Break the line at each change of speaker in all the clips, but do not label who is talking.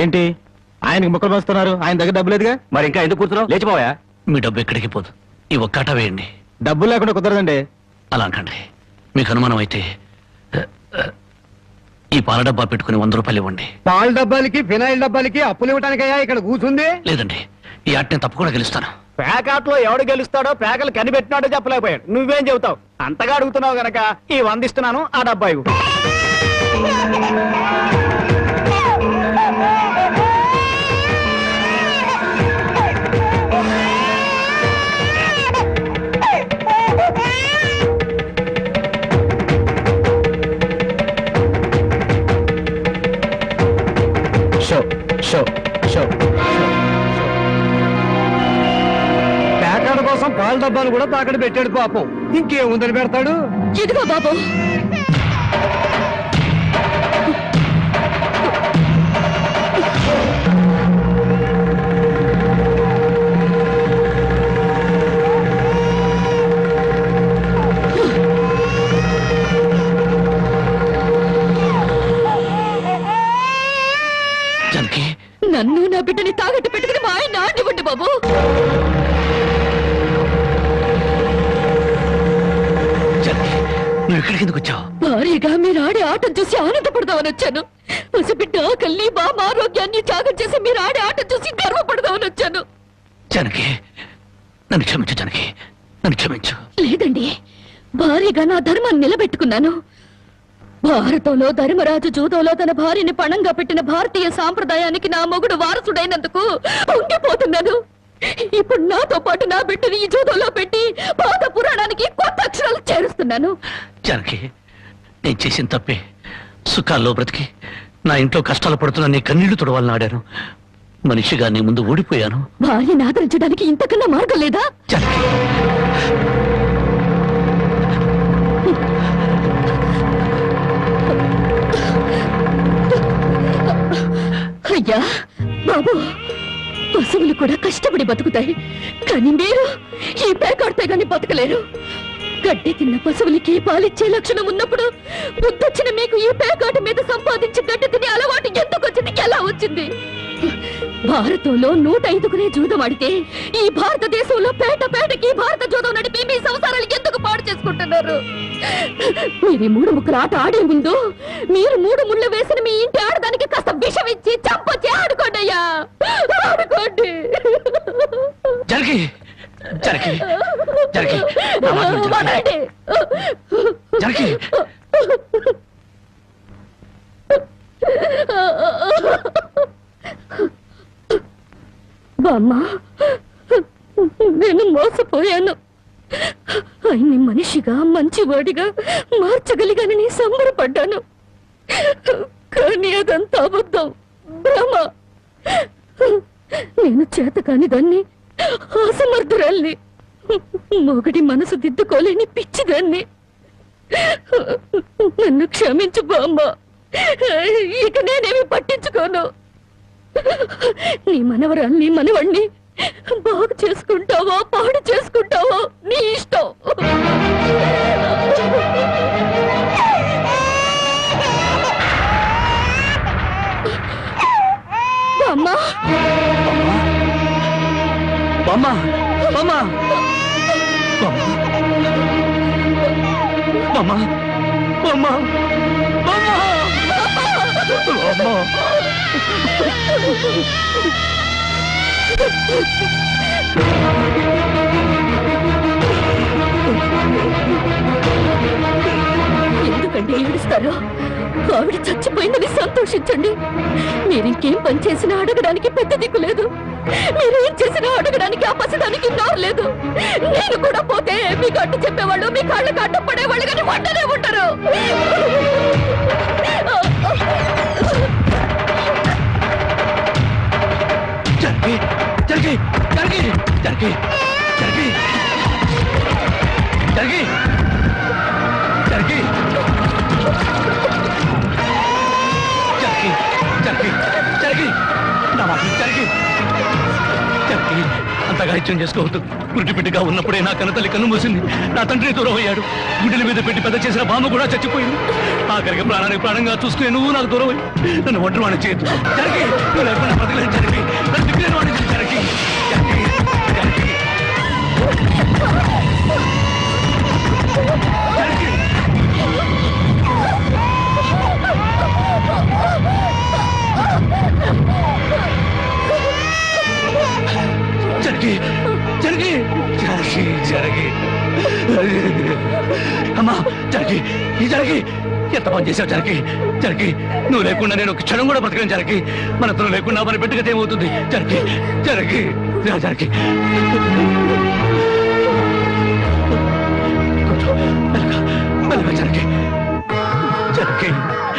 ఏంటి? ఆయనకి ముక్కలు పంచుతున్నారు. ఆయన దగ్గర డబ్బు లేదుగా?
మరి ఇంకా ఎందుకు కూర్చున్నావు? లేచిపోయా
మీ డబ్బు ఎక్కడికి పోదు. ఈ ఒక్కట వేయండి.
డబ్బులు లేకుండా కుదరదండి.
అలా అనకండి. మీకు అనుమానం అయితే ఈ పాల డబ్బా పెట్టుకుని వంద రూపాయలు ఇవ్వండి.
పాల డబ్బాలకి ఫినాయిల్ డబ్బాలకి అప్పులు ఇవ్వటానికయ్యా ఇక్కడ కూర్చుంది?
లేదండి. ఈ ఆట నేను తప్పకుండా గెలుస్తాను.
ప్యాకాట్లో ఎవడు గెలుస్తాడో ప్యాకలు కనిపెట్టినాడో చెప్పలేకపోయాడు. నువ్వేం చెబుతావు? అంతగా అడుగుతున్నావు గనక ఈ వందిస్తున్నాను ఆ డబ్బా ఇవ్వు.
షో షో
ప్యాకాడ కోసం పాల డబ్బాలు కూడా తాకడ పెట్టాడు పాపం. ఇంకేముందని పెడతాడు?
ఇదిగో బాబు. నన్ను నా బిడ్డని తాగట్టు పెట్టుకుని మా ఆయన ఆడివ్వండి బాబు.
జానకి నువ్వు ఇక్కడికి ఎందుకు వచ్చావు?
భారీగా మీరు ఆడే ఆటం చూసి ఆనందపడదామని వచ్చాను. పసిబిడ్డ ఆకల్ని బామ్మ ఆరోగ్యాన్ని త్యాగం చేసి మీరు ఆడే ఆటం చూసి గర్వపడదామని వచ్చాను.
జానకి నన్ను క్షమించు జానకి నన్ను క్షమించు.
లేదండి భారీగా నా ధర్మాన్ని నిలబెట్టుకున్నాను. భారతంలో ధర్మరాజు జూదంలో తన భార్యని పణంగా పెట్టిన భారతీయ సాంప్రదాయానికి నా మొగుడు వారసుడైనందుకు ఉండిపోతున్నాను. ఇప్పుడు నాతో పాటు నా బిడ్డని ఈ జూదంలో పెట్టి పాత పురాణానికి కొత్త అక్షరాలు చేరుస్తున్నాను.
జానకి నేను చేసిన తప్పే. సుఖాల్లో బ్రతికి నా ఇంట్లో కష్టాలు పడుతున్న నీ కన్నీళ్ళు తుడవాలని ఆడాను. మనిషిగా నీ ముందు ఓడిపోయాను.
భార్యని ఆదరించడానికి ఇంతకన్నా మార్గం లేదా?
జానకి
అయ్యా బాబు పశువులు కూడా కష్టపడి బతుకుతాయి. కానీ మీరు ఈ పేకాడితే గాని బతకలేరు. గడ్డి తిన్న పశువులకి పాలిచ్చే లక్షణం ఉన్నప్పుడు బుద్ధొచ్చిన మీకు ఈ పేకాట మీద సంపాదించి గడ్డి తినే అలవాటు ఎందుకు వచ్చింది? ఎలా వచ్చింది? భారతంలో నూట ఐదుగురే జూదం ఆడితే ఈ భారతదేశంలో పేట పేటకి భారత జూదం నడిపి మీ సంసారాలు ఎందుకు పాడు చేసుకుంటున్నారు? మీరు మూడు ముక్కలు ఆట ఆడే ముందు మీరు మూడు ముళ్ళు వేసిన మీ ఇంటి ఆడదానికి కష్టం విషం ఇచ్చి చంపొచ్చి ఆడుకోండి అయ్యా ఆడుకోండి
జానకి జానకి జానకి నా మాట విను,
బామ్మ నేను మోసపోయాను. ఆయన్ని మనిషిగా మంచివాడిగా మార్చగలిగానని సంబరపడ్డాను. కానీ అదంతా అబద్ధం. భ్రమ నేను చేతకాని దాన్ని అసమర్థురాల్ని మొగడి మనసు దిద్దుకోలేని పిచ్చిదాన్ని. నన్ను క్షమించు బామ్మ. ఇక నేనేమి పట్టించుకోను. నీ మనవరాల్ని మనవణ్ణి బాగు చేసుకుంటావో పాడు చేసుకుంటావో? నీ ఇష్టం. ఎందుకంటే
బామ్మ బామ్మ బామ్మ
ఎందుకండి ఏడుస్తారు? ఆవిడ చచ్చిపోయిందని సంతోషించండి. మీరింకేం పని చేసినా అడగడానికి పెద్ద దిక్కు లేదు. మీరు ఏం చేసినా అడగడానికి ఆ పసిదానికి నోరు లేదు. నేను కూడా పోతే మీకు అడ్డు చెప్పేవాళ్ళు మీ కాళ్ళకి అడ్డు పడేవాళ్ళు కానీ వంటనే ఉంటారు
జరిగి జరిగి జరిగి జరిగి తగాయిత్యం చేసుకోవద్దు. గుడ్డి ఉన్నప్పుడే నా కన్నతల్లి కన్ను మూసింది. నా తండ్రి దూరమయ్యాడు. గుడ్డల మీద పెట్టి పెద్ద చేసిన బామ్మ కూడా చచ్చిపోయింది. ఆఖరికి ప్రాణానికి ప్రాణంగా చూసుకునే నువ్వు నాకు దూరమై నన్ను ఒంటరి వాడిని చేయొద్దు. జరిగి నువ్వు లేకుండా చెత్త పని చేసావు జరికి జరకి. నువ్వు లేకుండా నేను ఒక క్షణం కూడా బ్రతకడం జరికి. మన తను లేకుండా మన బిడ్డకైతే ఏమవుతుంది? జరికి జరికి. జరికి. జరికి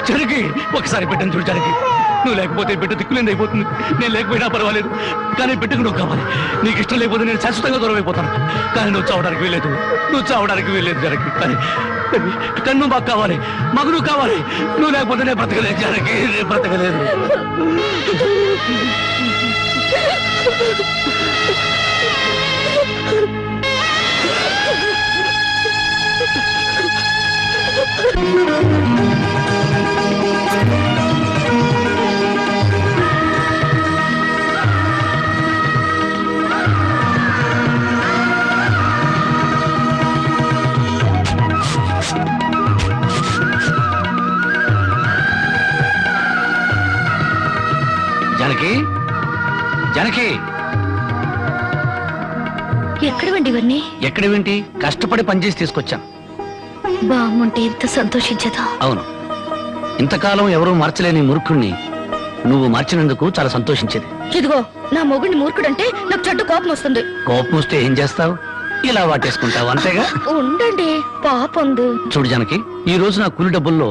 జరికి. ఒకసారి బిడ్డను చూడు జరకి. నువ్వు లేకపోతే బిడ్డ దిక్కులేని అయిపోతుంది. నేను లేకపోయినా పర్వాలేదు. కానీ బిడ్డకు నువ్వు కావాలి. నీకు ఇష్టం లేకపోతే నేను శాశ్వతంగా దూరం అయిపోతాను. కానీ నువ్వు చావడానికి వీలేదు నువ్వు చావడానికి వీలేదు జరిగి కానీ కానీ నువ్వు మాకు కావాలి. మాకు నువ్వు కావాలి. నువ్వు లేకపోతే నేను బ్రతకలేదు జరిగి నేను బ్రతకలేదు.
you.
ఎక్కడేంటి కష్టపడి పనిచేసి తీసుకొచ్చాను.
బామ్ముంటే ఎంత సంతోషించదా?
అవును. ఇంతకాలం ఎవరూ మార్చలేని మూర్ఖుణ్ణి నువ్వు మార్చినందుకు చాలా సంతోషించేది.
ఇదిగో నా మొగుడిని మూర్ఖుడంటే నాకు చెడ్డ కోపం వస్తుంది.
కోపం వస్తే ఏం చేస్తావు? ఇలా వాటేసుకుంటావు అంతేగా?
ఉండండి పాపందు
చూడు జనకి ఈ రోజు నా కూలి డబ్బుల్లో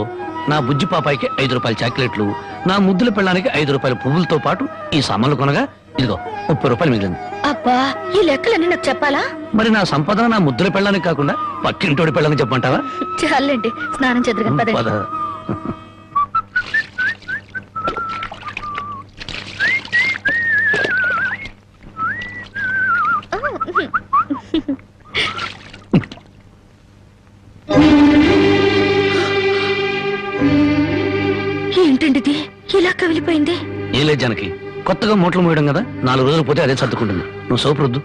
నా బుజ్జి పాపాయికి ఐదు రూపాయల చాక్లెట్లు నా ముద్దుల పెళ్ళానికి ఐదు రూపాయల పువ్వులతో పాటు ఈ సామాన్లు కొనగా ఇదిగో ముప్పై రూపాయలు మిగిలింది.
అబ్బా ఈ లెక్కలన్నీ నాకు చెప్పాలా?
మరి నా సంపద నా ముద్దుల పెళ్ళానికి కాకుండా పక్కింటోడి పెళ్ళానికి చెప్పమంటావా?
చాలండి స్నానం చేద్దరు
పద.
ఏంటండి
ఏం లేదు జనకి. కొత్తగా మూటలు మోయడం కదా? నాలుగు రోజులు పోతే అదే సర్దుకుంటుంది. నువ్వు సోపు రుద్దు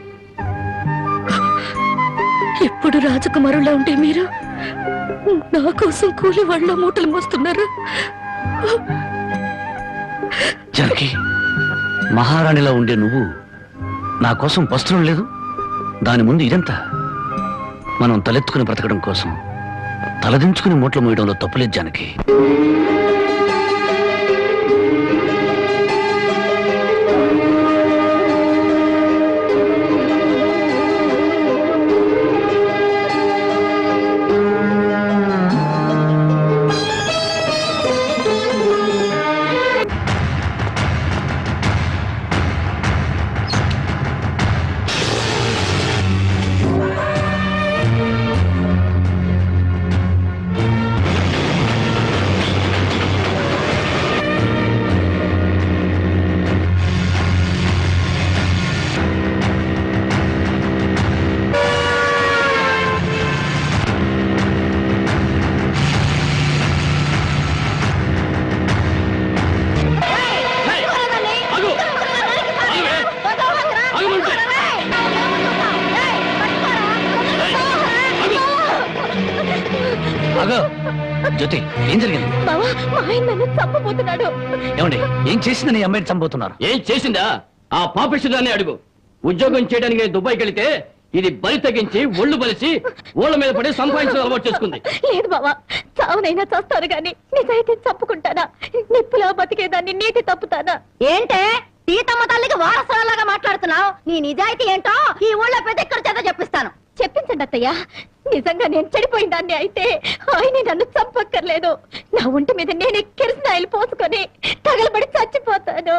ఎప్పుడు రాజకుమారులా ఉంటే మీరు? నా కోసం కూలి వాళ్ళ మూటలు మోస్తున్నారు?
జనకి మహారాణిలా ఉండే నువ్వు నా కోసం వస్త్రం లేదు. దాని ముందు ఇదంతా. మనం తలెత్తుకుని బ్రతకడం కోసం తలదించుకుని మూటలు మోయడంలో తప్పులేదు జానకి.
మా ఆయన నన్ను చంపబోతున్నాడు.
ఏమండి ఏం చేసిందని ఈ అమ్మాయిని చంపుతున్నారు
ఏం చేసిందా? ఆ పాపిష్టిదాన్ని అడుగు. ఉద్యోగం చేయడానికి దుబాయ్కి వెళితే ఇది బలి తగ్గించి ఒళ్ళు బలిసి ఓళ్ళ మీద పడి సంపాదించడం అలవాటు చేసుకుంది.
లేదు బావా చావునైనా చస్తాను గాని నిజాయితీ చంపుకుంటానా? నిప్పులా బతికేదాన్ని నీటి తప్పుతానా?
ఏంటే? సీతమ్మ తల్లికి వారసులాగా మాట్లాడుతున్నావు? నీ నిజాయితీ ఏంటో ఈ ఊళ్ళో పెద్ద ఇక్కడ చేత చెప్పిస్తాను.
చెప్పించండి అత్తయ్య. నిజంగా నేను చెడిపోయిన దాన్ని అయితే ఆయన నన్ను చంపక్కర్లేదు. నా ఒంటి మీద నేనే కిరసనాయిలు పోసుకొని తగలబడి చచ్చిపోతాను.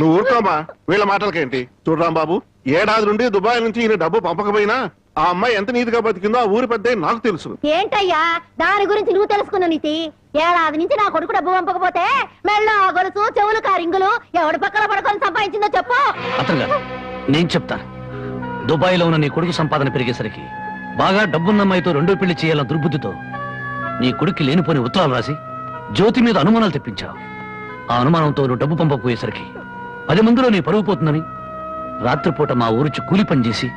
నువ్వు ఊరుకోమా? వీళ్ళ మాటలకేంటి? చూడరాం బాబు ఏడాది నుండి దుబాయ్ నుంచి ఈయన డబ్బు పంపకపోయినా ఆ అమ్మాయి ఎంత నీతిగా బతికిందో ఆ ఊరి పెద్ద నాకు తెలుసు.
ఏంటయ్యా? దాని గురించి నువ్వు తెలుసుకున్న నీతి? ఏడాది నుంచి నా కొడుకు డబ్బు పంపకపోతే మెళ్ళ గొలుసు చెవులు కారింగులు ఎవడి పక్కన పడుకొని సంపాదించిందో చెప్పు.
అతను నేను చెప్తాను. దుబాయ్లో ఉన్న నీ కొడుకు సంపాదన పెరిగేసరికి బాగా డబ్బున్న అమ్మాయితో రెండో పెళ్ళి చేయాలన్న దుర్బుద్ధితో నీ కొడుక్కి లేనిపోని ఉత్తరాలు రాసి జ్యోతి మీద అనుమానాలు తెప్పించావు. ఆ అనుమానంతో నువ్వు డబ్బు పంపకపోయేసరికి పది మందిలో నీ పరువు పోతుందని రాత్రిపూట మా ఊరుచి కూలి పని చేసి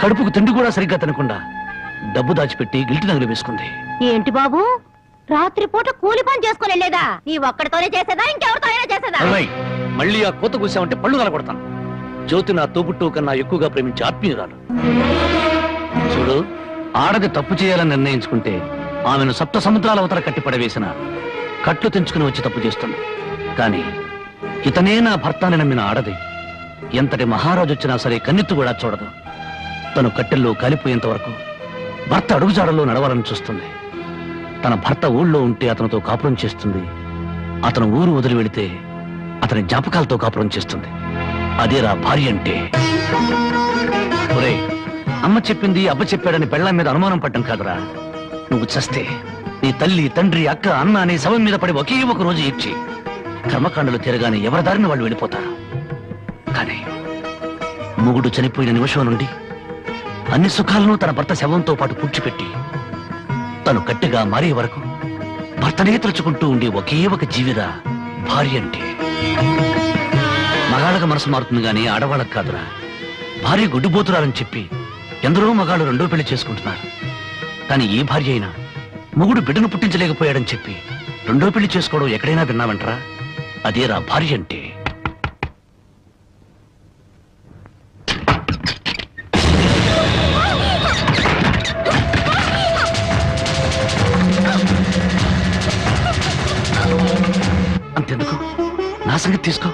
కడుపుకు తిండి కూడా సరిగ్గా తినకుండా డబ్బు దాచిపెట్టి గిల్టి నగలు వేసుకుంది.
ఏంటి బాబు? రాత్రిపూట కూలి పని చేసుకుని వెళ్ళేదా? నీ ఒక్కడితోనే చేసేదా? ఇంకెవరితో అయినా చేసేదా?
మళ్ళీ ఆ కోత కూసావంటే పళ్ళు కలగొడతాను జ్యోతి నా తోబుట్టు కన్నా ఎక్కువగా ప్రేమించే ఆత్మీయురాలు. చూడు ఆడది తప్పు చేయాలని నిర్ణయించుకుంటే ఆమెను సప్త సముద్రాల అవతల కట్టి పడవేసిన కట్లు తెంచుకుని వచ్చి తప్పు చేస్తుంది. కానీ ఇతనే నా భర్త నమ్మిన ఆడది ఎంతటి మహారాజు వచ్చినా సరే కన్నెత్తు కూడా చూడదు. తను కట్టెల్లో కాలిపోయేంత వరకు భర్త అడుగుజాడల్లో నడవాలని చూస్తుంది. తన భర్త ఊళ్ళో ఉంటే అతనితో కాపురం చేస్తుంది. అతను ఊరు వదిలి వెళితే అతని జ్ఞాపకాలతో కాపురం చేస్తుంది. అదేరా భార్య అంటే. ఒరే అమ్మ చెప్పింది అబ్బ చెప్పాడని పెళ్ళాం మీద అనుమానం పడ్డం కాదురా. నువ్వు చస్తే నీ తల్లి తండ్రి అక్క అన్న అనే శవం మీద పడి ఒకే ఒక రోజు ఇచ్చి కర్మకాండలు తిరగానే ఎవరి దారిని వాళ్ళు వెళ్ళిపోతారు. కానీ మొగుడు చనిపోయిన నిమిషం నుండి అన్ని సుఖాలను తన భర్త శవంతో పాటు పుచ్చిపెట్టి తను గట్టిగా మారే వరకు భర్తనే తలుచుకుంటూ ఉండే ఒకే ఒక జీవిరా భార్య అంటే మగాళ్ళకి మనసు మారుతుంది గాని ఆడవాళ్ళకి కాదురా. భార్య గుడ్డిపోతురాలని చెప్పి ఎందరో మగాళ్ళు రెండో పెళ్ళి చేసుకుంటున్నారు. కానీ ఏ భార్య అయినా మొగుడు బిడ్డను పుట్టించలేకపోయాడని చెప్పి రెండో పెళ్ళి చేసుకోవడం ఎక్కడైనా విన్నావంటరా? అదేరా భార్య అంటే. అంతెందుకు? నా సంగతి తీసుకో.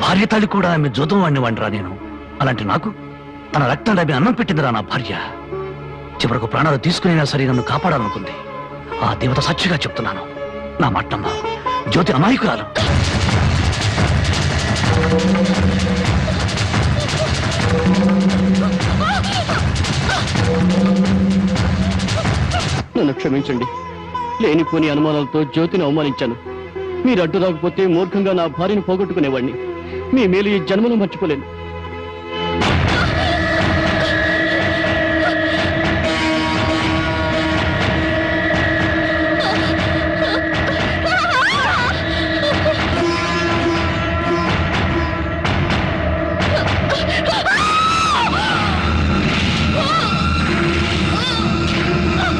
భార్య తాళి కూడా ఆమె జూతం వాడిని వండరా నేను. అలాంటి నాకు తన రక్తం డబ్బి అన్నం పెట్టిందిరా నా భార్య. చివరకు ప్రాణాలు తీసుకునేనా సరే నన్ను కాపాడాలనుకుంది. ఆ దేవత సచ్చిగా చెప్తున్నాను. నా మట్టమ్మ జ్యోతి అమాయకురాలు.
నన్ను క్షమించండి. లేనిపోని అనుమానాలతో జ్యోతిని అవమానించాను. మీరు అడ్డు రాకపోతే మూర్ఖంగా నా భార్యను పోగొట్టుకునేవాడిని మీ మేలు ఈ జన్మలో మర్చిపోలేను.